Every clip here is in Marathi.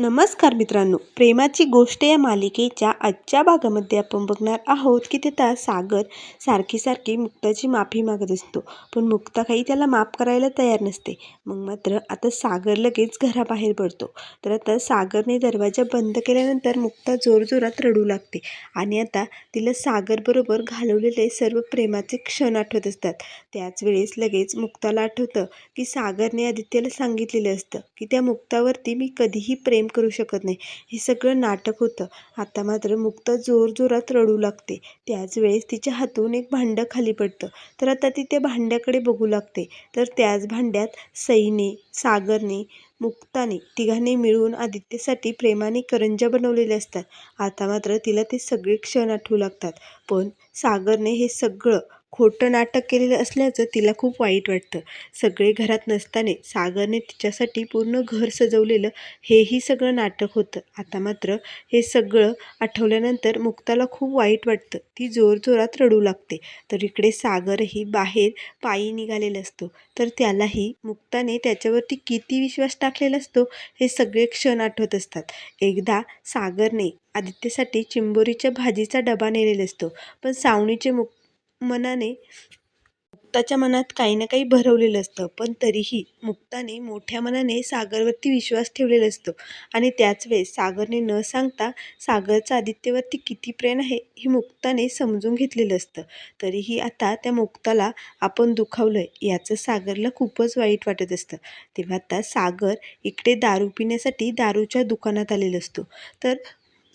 नमस्कार मित्रांनो प्रेमाची गोष्ट या मालिकेच्या आजच्या भागामध्ये आपण बघणार आहोत की तिथं सागर सारखी सारखी मुक्ताची माफी मागत असतो. पण मुक्ता काही त्याला माफ करायला तयार नसते. मग मात्र आता सागर लगेच घराबाहेर पडतो. तर आता सागरने दरवाजा बंद केल्यानंतर मुक्ता जोरजोरात रडू लागते. आणि आता तिला सागरबरोबर घालवलेले सर्व प्रेमाचे क्षण आठवत असतात. त्याच वेळेस लगेच मुक्ताला आठवतं की सागरने आदित्यला सांगितलेलं असतं की त्या मुक्तावरती मी कधीही प्रेम करू शकत नाही. हे सगळं नाटक होतं. आता मात्र मुक्ता जोरजोरात रडू लागते. त्याच वेळेस तिच्या हातून एक भांडं खाली पडतं. तर आता ती त्या भांड्याकडे बघू लागते. तर त्याच भांड्यात सईने सागरने मुक्ताने तिघांनी मिळून आदित्यसाठी प्रेमाने करंजा बनवलेले असतात. आता मात्र तिला ते सगळे क्षण आठवू लागतात. पण सागरने हे सगळं खोटं नाटक केलेलं असल्याचं तिला खूप वाईट वाटतं. सगळे घरात नसताना सागरने तिच्यासाठी पूर्ण घर सजवलेलं हेही सगळं नाटक होतं. आता मात्र हे सगळं आठवल्यानंतर मुक्ताला खूप वाईट वाटतं. ती जोरजोरात रडू लागते. तर इकडे सागरही बाहेर पायी निघालेला असतो. तर त्यालाही मुक्ताने त्याच्यावरती किती विश्वास टाकलेला असतो हे सगळे क्षण आठवत असतात. एकदा सागरने आदित्यसाठी चिंबोरीच्या भाजीचा डबा नेलेला असतो. पण सावणीचे मुक मनाने मुक्ताच्या मनात काही ना काही भरवलेलं असतं. पण तरीही मुक्ताने मोठ्या मनाने सागरवरती विश्वास ठेवलेला असतो. आणि त्याच वेळेस सागरने न सांगता सागरचं आदित्यवरती किती प्रेम आहे हे मुक्ताने समजून घेतलेलं असतं. तरीही आता त्या मुक्ताला आपण दुखावलं याचं सागरला खूपच वाईट वाटत असतं. तेव्हा आता सागर इकडे दारू पिण्यासाठी दारूच्या दुकानात आलेला असतो. तर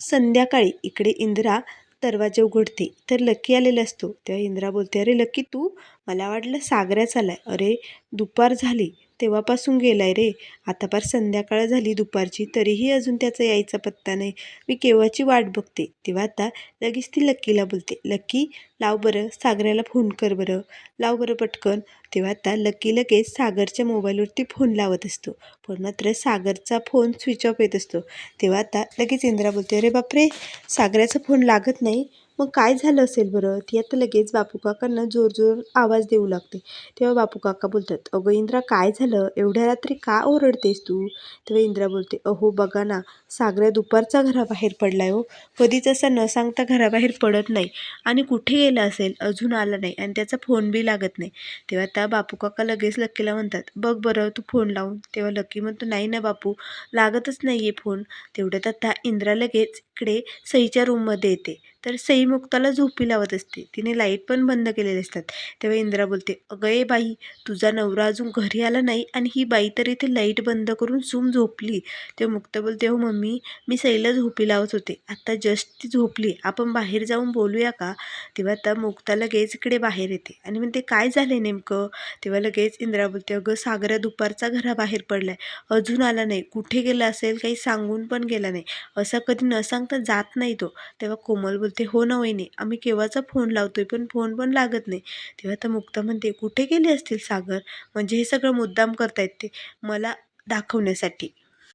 संध्याकाळी इकडे इंदिरा दरवाजा उघडते. तर लकी आलेला असतो. तेव्हा इंद्रा बोलते अरे लकी तू मला वाटलं सागऱ्याच आलाय अरे दुपार झाली. तेव्हापासून गेलाय रे. आता पार संध्याकाळ झाली दुपारची तरीही अजून त्याचा यायचा पत्ता नाही. मी केव्हाची वाट बघते? तेव्हा आता लगेच ती लक्कीला बोलते. लक्की लाव बरं सागऱ्याला फोन कर बरं. लाव बरं पटकन. तेव्हा आता लकी लगेच सागरच्या मोबाईलवरती फोन लावत असतो. पण मात्र सागरचा फोन स्विच ऑफ येत असतो. तेव्हा आता लगेच इंद्रा बोलते अरे बापरे! सागऱ्याचा फोन लागत नाही. मग काय झालं असेल बरं? ती आता लगेच बापू काकांना जोर जोर आवाज देऊ लागते. तेव्हा बापू काका बोलतात अगं इंद्रा काय झालं? एवढ्या रात्री का ओरडतेस तू? तेव्हा इंद्रा बोलते अहो बघा ना सागऱ्या दुपारचा घराबाहेर पडलाय हो. कधीच असा न सांगता घराबाहेर पडत नाही आणि कुठे गेला असेल? अजून आला नाही आणि त्याचा फोन बी लागत नाही. तेव्हा त्या बापू काका लगेच लक्कीला म्हणतात बघ बरं तू फोन लावून. तेव्हा लक्की म्हणतो नाही ना बापू लागतच नाही आहे फोन. तेवढ्यात आता इंद्रा लगेच इकडे सईच्या रूममध्ये येते. तर सई मुक्ताला झोपी लावत असते. तिने लाइट पण बंद केलेले असतात. तेव्हा इंदिरा बोलते अगं ए बाई तुझा नवरा अजून घरी आला नाही आणि ही बाई तर इथे लाइट बंद करून सूम झोपली. तेव्हा मुक्ता बोलते हो मम्मी मी सईला झोपी लावत होते. आत्ता जस्ट ती झोपली. आपण बाहेर जाऊन बोलूया का? तेव्हा आता मुक्ता लगेच इकडे बाहेर येते आणि म्हणते काय झालं नेमकं? तेव्हा लगेच इंदिरा बोलते अगं सागरा दुपारचा घराबाहेर पडलाय. अजून आला नाही. कुठे गेला असेल काही सांगून पण गेला नाही. असा कधी न सांग सांगता जात नाही तो. तेव्हा कोमल बोलते हो ना वहिनी आम्ही केव्हाचा फोन लावतोय पण फोन पण लागत नाही. तेव्हा तर मुक्ता म्हणते कुठे गेले असतील सागर? म्हणजे हे सगळं मुद्दाम करतायत ते मला दाखवण्यासाठी.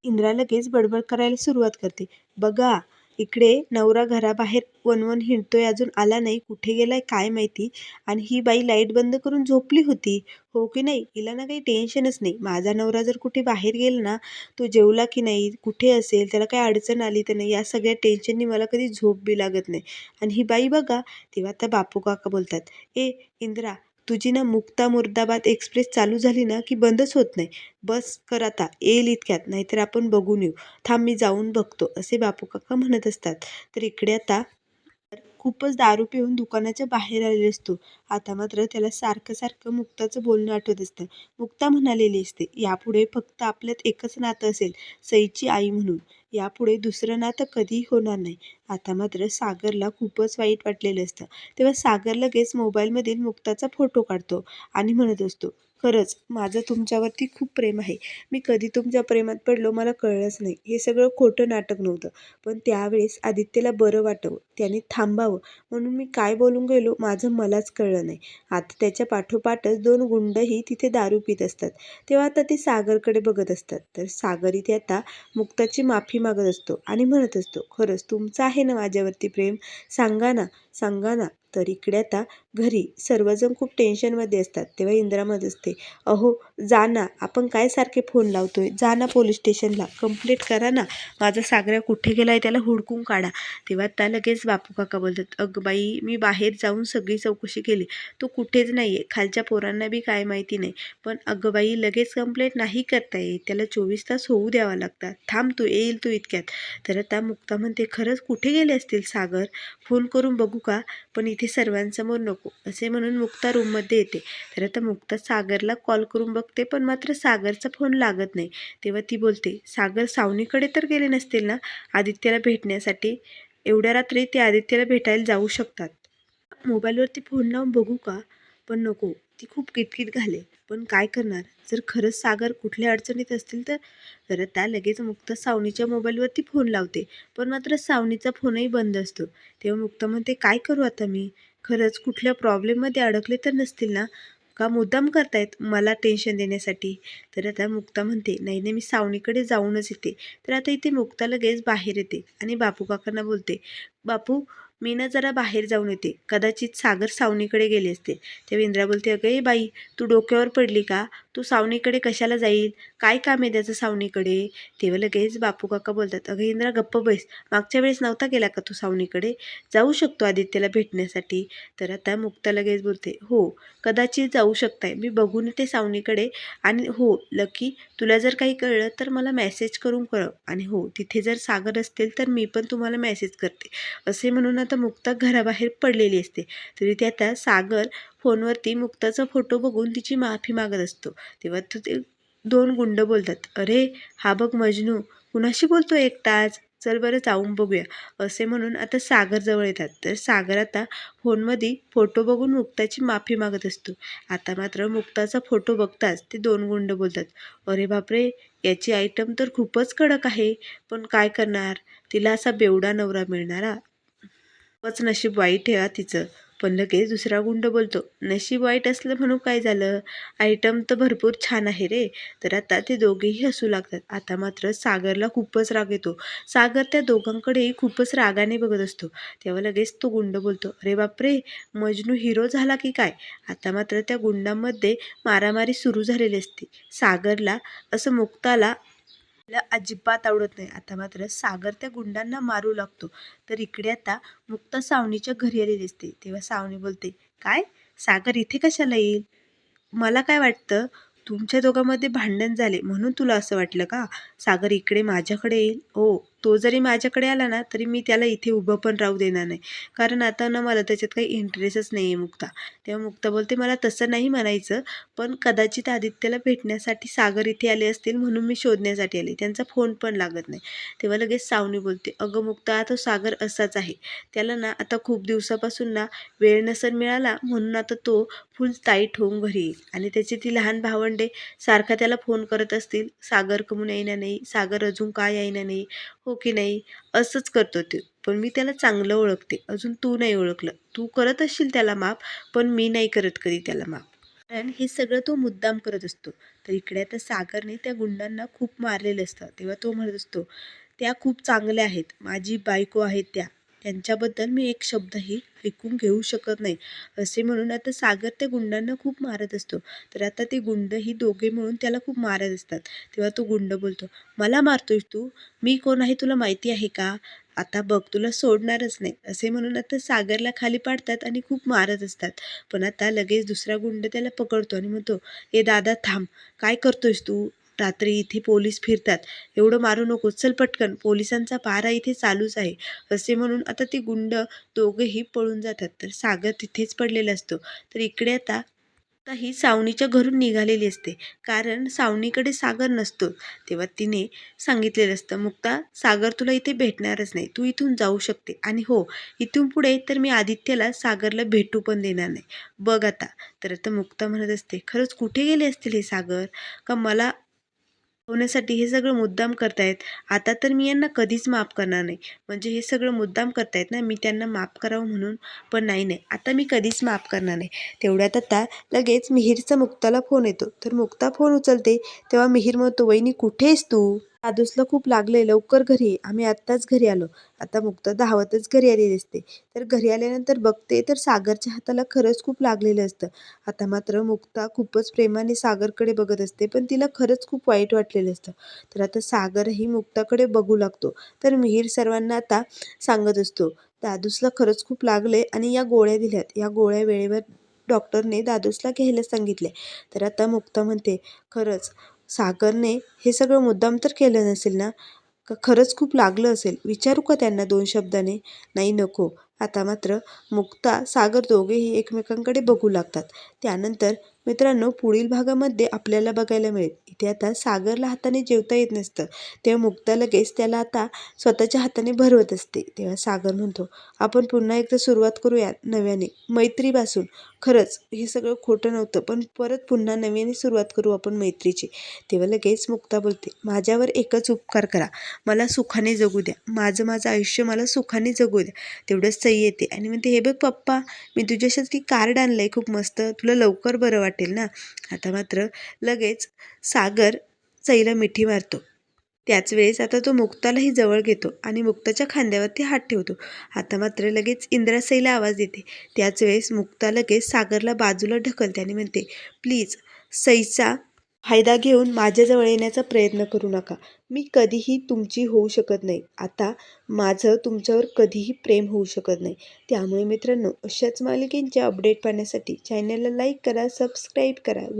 इंद्रा लगेच बडबड करायला सुरुवात करते. बघा इकडे नवरा घराबाहेर वनवन हिंडतोय अजून आला नाही. कुठे गेलाय काय माहिती? आणि ही बाई लाइट बंद करून झोपली होती. हो की नाही? हिला ना काही टेन्शनच नाही. माझा नवरा जर कुठे बाहेर गेला ना तो जेवला की नाही कुठे असेल त्याला काही अडचण आली तर नाही या सगळ्या टेन्शननी मला कधी झोप बी लागत नाही. आणि ही बाई बघा तेव्हा आता बापू काका बोलतात ए इंद्रा तुझी ना मुक्ता मुर्दाबाद एक्सप्रेस चालू झाली ना की बंदच होत नाही. बस कर आता येईल इतक्यात नाहीतर आपण बघून येऊ. थांब मी जाऊन बघतो असे बापू काका म्हणत असतात. तर इकडे आता खूपच दारू पिऊन दुकानाच्या बाहेर आलेला असतो. आता मात्र त्याला सारखं सारखं मुक्ताचं बोलणं आठवत असतं. मुक्ता म्हणालेली असते यापुढे फक्त आपल्यात एकच नातं असेल सईची आई म्हणून. यापुढे दुसरं नातं कधीही होणार नाही. आता मात्र सागरला खूपच वाईट वाटलेलं असतं. तेव्हा सागर लगेच मोबाईलमधील मुक्ताचा फोटो काढतो आणि म्हणत असतो खरंच माझं तुमच्यावरती खूप प्रेम आहे. मी कधी तुमच्या प्रेमात पडलो मला कळलंच नाही. हे सगळं खोटं नाटक नव्हतं. पण त्यावेळेस आदित्यला बरं वाटावं. त्याने थांबावं. म्हणून मी काय बोलून गेलो माझं मलाच कळलं नाही. आता त्याच्या पाठोपाठच दोन गुंडही तिथे दारू पित असतात. तेव्हा आता ते सागरकडे बघत असतात. तर सागर इथे आता मुक्ताची माफी मागत असतो आणि म्हणत असतो खरंच तुमचं आहे ना माझ्यावरती प्रेम? सांगा ना सांगा ना. तर इकडे आता घरी सर्वजण खूप टेन्शनमध्ये असतात. तेव्हा इंद्रा असते. अहो जा ना. आपण काय सारखे फोन लावतोय? जा ना पोलीस स्टेशनला कंप्लेंट करा ना. माझा सागऱ्या कुठे गेला आहे त्याला हुडकून काढा. तेव्हा त्या लगेच बापू काका बोलतात अगं बाई मी बाहेर जाऊन सगळी चौकशी केली. तो कुठेच नाही आहे खालच्या पोरांना बी काय माहिती नाही. पण अगं बाई लगेच कंप्लेंट नाही करता येत. त्याला चोवीस तास होऊ द्यावा लागतात. थांब तू येईल तू इतक्यात. तर आता मुक्ता म्हणते खरंच कुठे गेले असतील सागर? फोन करून बघू. का? पण इथे सर्वांसमोर नको असे म्हणून मुक्ता रूममध्ये येते. तर आता मुक्ता सागरला कॉल करून बघते पण मात्र सागरचा फोन लागत नाही. तेव्हा ती बोलते सागर सावनीकडे तर गेले नसतील ना? आदित्यला भेटण्यासाठी? एवढ्या रात्री ते आदित्यला भेटायला जाऊ शकतात. मोबाईलवरती फोन लावून बघू का? पण नको. ती खूप किटकिट घाले पण काय करणार? जर खरंच सागर कुठल्या अडचणीत असतील तर तर त्या लगेच मुक्ता सावनीच्या मोबाईलवरती फोन लावते. पण मात्र सावनीचा फोनही बंद असतो. तेव्हा मुक्ता म्हणते काय करू आता मी? खरंच कुठल्या प्रॉब्लेममध्ये अडकले तर नसतील ना? का मुद्दाम करतायत मला टेन्शन देण्यासाठी? तर आता मुक्ता म्हणते नाही नाही मी सावनीकडे जाऊनच येते. तर आता इथे मुक्ता लगेच बाहेर येते आणि बापू काकांना बोलते बापू मी ना जरा बाहेर जाऊन येते. कदाचित सागर सावनीकडे गेले असते. तेव्हा इंद्रा बोलते अगं ए बाई तू डोक्यावर पडली का? तू सावनीकडे कशाला जाईल? काय काम आहे त्याचं सावनीकडे? तेव्हा लगेच बापू काका बोलतात अगं इंद्रा गप्प बैस. मागच्या वेळेस नव्हता गेला का तू सावनीकडे? जाऊ शकतो आदित्यला भेटण्यासाठी. तर आता मुक्ता लगेच बोलते हो कदाचित जाऊ शकताय. मी बघून येते सावनीकडे आणि हो लकी तुला जर काही कळलं तर मला मेसेज करून कळव. आणि हो तिथे जर सागर असतील तर मी पण तुम्हाला मेसेज करते. असे म्हणून आता मुक्ता घराबाहेर पडलेली असते. तरी ते आता सागर फोनवरती मुक्ताचा फोटो बघून तिची माफी मागत असतो. तेव्हा तो ते दोन गुंड बोलतात अरे हा बघ मजनू कुणाशी बोलतो एकटाच चल बरं जाऊन बघूया. असे म्हणून आता सागर जवळ येतात. तर सागर आता फोनमध्ये फोटो बघून मुक्ताची माफी मागत असतो. आता मात्र मुक्ताचा फोटो बघताच ते दोन गुंड बोलतात अरे बापरे याची आयटम तर खूपच कडक आहे पण काय करणार? तिला असा बेवडा नवरा मिळणारा. खूपच नशीब वाईट आहे तिचं. पण लगेच दुसरा गुंड बोलतो नशीब वाईट असलं म्हणून काय झालं? आयटम तर भरपूर छान आहे रे. तर आता ते दोघेही हसू लागतात. आता मात्र सागरला खूपच राग येतो. सागर त्या दोघांकडेही खूपच रागाने बघत असतो. तेव्हा लगेच तो गुंड बोलतो अरे बापरे! मजनू हिरो झाला की काय? आता मात्र त्या गुंडांमध्ये मारामारी सुरू झालेली असते. सागरला असं मुक्ताला आपल्याला अजिबात आवडत नाही. आता मात्र सागर त्या गुंडांना मारू लागतो. तर इकडे आता मुक्ता सावनीच्या घरी आलेली असते तेव्हा सावनी बोलते काय? सागर इथे कशाला येईल? मला काय वाटतं? तुमच्या दोघांमध्ये भांडण झाले म्हणून तुला असं वाटलं का? सागर इकडे माझ्याकडे येईल? हो तो जरी माझ्याकडे आला ना तरी मी त्याला इथे उभं पण राहू देणार नाही. कारण आता ना मला त्याच्यात काही इंटरेस्टच नाही आहे मुक्ता. तेव्हा मुक्ता बोलते मला तसं नाही म्हणायचं पण कदाचित आदित्यला भेटण्यासाठी सागर इथे आले असतील म्हणून मी शोधण्यासाठी आले. त्यांचा फोन पण लागत नाही. तेव्हा लगेच सावनी बोलते अगं मुक्ता तो सागर असाच आहे. त्याला ना आता खूप दिवसापासून ना वेळ नसर मिळाला म्हणून आता तो फुल ताईट होऊन घरी येईल आणि त्याची ती लहान भावंडे सारखा त्याला फोन करत असतील सागर कमून येईना नाही सागर अजून काय येईना नाही हो की नाही? असंच करतो ते. पण मी त्याला चांगलं ओळखते. अजून तू नाही ओळखलं. तू करत असशील त्याला माफ पण मी नाही करत कधी त्याला माफ कारण हे सगळं तो मुद्दाम करत असतो. तर इकडे आता सागरने त्या गुंडांना खूप मारलेलं असतं. तेव्हा तो म्हणत असतो त्या खूप चांगल्या आहेत. माझी बायको आहेत त्या. त्यांच्याबद्दल मी एक शब्दही ऐकून घेऊ शकत नाही. असे म्हणून आता सागर त्या गुंडांना खूप मारत असतो. तर आता ते गुंड ही दोघे मिळून त्याला खूप मारत असतात. तेव्हा तो गुंड बोलतो मला मारतोयस तू? मी कोण आहे तुला माहिती आहे का? आता बघ तुला सोडणारच नाही. असे म्हणून आता सागरला खाली पाडतात आणि खूप मारत असतात. पण आता लगेच दुसरा गुंड त्याला पकडतो आणि म्हणतो ए दादा थांब. काय करतोयस तू? रात्री इथे पोलीस फिरतात. एवढं मारू नको चल पटकन. पोलिसांचा पारा इथे चालूच आहे. असे म्हणून आता ते गुंड दोघेही पळून जातात. तर सागर तिथेच पडलेला असतो. तर इकडे आता आता ही सावनीच्या घरून निघालेली असते. कारण सावनीकडे सागर नसतो. तेव्हा तिने सांगितलेलं असतं मुक्ता सागर तुला इथे भेटणारच नाही. तू इथून जाऊ शकते. आणि हो इथून पुढे तर मी आदित्यला सागरला भेटू पण देणार नाही. बघ आता. तर आता मुक्ता म्हणत असते खरंच कुठे गेले असतील हे सागर? का मला होण्यासाठी हे सगळं मुद्दाम करतायत. आता तर मी यांना कधीच माफ करणार नाही. म्हणजे हे सगळं मुद्दाम करतायत ना मी त्यांना माफ करावं म्हणून पण नाही नाही. आता मी कधीच माफ करणार नाही. तेवढ्यात आता लगेच मिहीरचा मुक्ताला फोन येतो. तर मुक्ता फोन उचलते. तेव्हा मिहीर म्हणतो वहिनी कुठे आहेस तू? दादूसला खूप लागलंय. लवकर घरी ये. आम्ही आत्ताच घरी आलो. आता मुक्ता धावतच घरी आली दिसते. तर घरी आल्यानंतर बघते तर सागरच्या हाताला खरंच खूप लागलेलं असतं. आता मात्र मुक्ता खूपच प्रेमाने सागरकडे बघत असते पण तिला खरंच खूप वाईट वाटलेलं असतं. तर आता सागरही मुक्ताकडे बघू लागतो. तर मिहीर सर्वांना आता सांगत असतो दादूसला खरंच खूप लागले आणि या गोळ्या दिल्यात. या गोळ्या वेळेवर डॉक्टरने दादूसला घ्यायला सांगितले तर आता मुक्ता म्हणते खरंच सागरने हे सगळं मुद्दाम तर केलं नसेल ना? का खरंच खूप लागलं असेल? विचारू का त्यांना दोन शब्दाने? नाही नको. आता मात्र मुक्ता सागर दोघेही एकमेकांकडे बघू लागतात. त्यानंतर मित्रांनो पुढील भागामध्ये आपल्याला बघायला मिळेल. इथे आता सागरला हाताने जेवता येत नसतं. तेव्हा मुक्ता लगेच त्याला आता स्वतःच्या हाताने भरवत असते. तेव्हा सागर म्हणतो आपण पुन्हा एकदा सुरुवात करूया नव्याने. मैत्रीपासून. खरंच हे सगळं खोटं नव्हतं पण परत पुन्हा नव्याने सुरुवात करू आपण मैत्रीची. तेव्हा लगेच मुक्ता बोलते माझ्यावर एकच उपकार करा. मला सुखाने जगू द्या. माझं माझं आयुष्य मला सुखाने जगू द्या. तेवढंच सई येते आणि म्हणते हे बघ पप्पा मी तुझ्यासाठी कार्ड आणलं आहे खूप मस्त. तुला लवकर बरं वाटेल ना? आता मात्र लगेच सागर सईला मिठी मारतो. त्याच वेळेस आता तो मुक्तालाही जवळ घेतो आणि मुक्ताच्या खांद्यावरती हात ठेवतो. आता मात्र लगेच इंद्रासईला आवाज देते. त्याच वेळेस मुक्ता लगेच सागरला बाजूला ढकलते आणि म्हणते प्लीज सईचा फायदा घेऊन माझ्याजवळ येण्याचा प्रयत्न करू नका. मी कधीही तुमची होऊ शकत नाही. आता माझं तुमच्यावर कधीही प्रेम होऊ शकत नाही. त्यामुळे मित्रांनो अशाच मालिकेंच्या अपडेट पाहण्यासाठी चॅनलला लाईक करा सबस्क्राईब करा.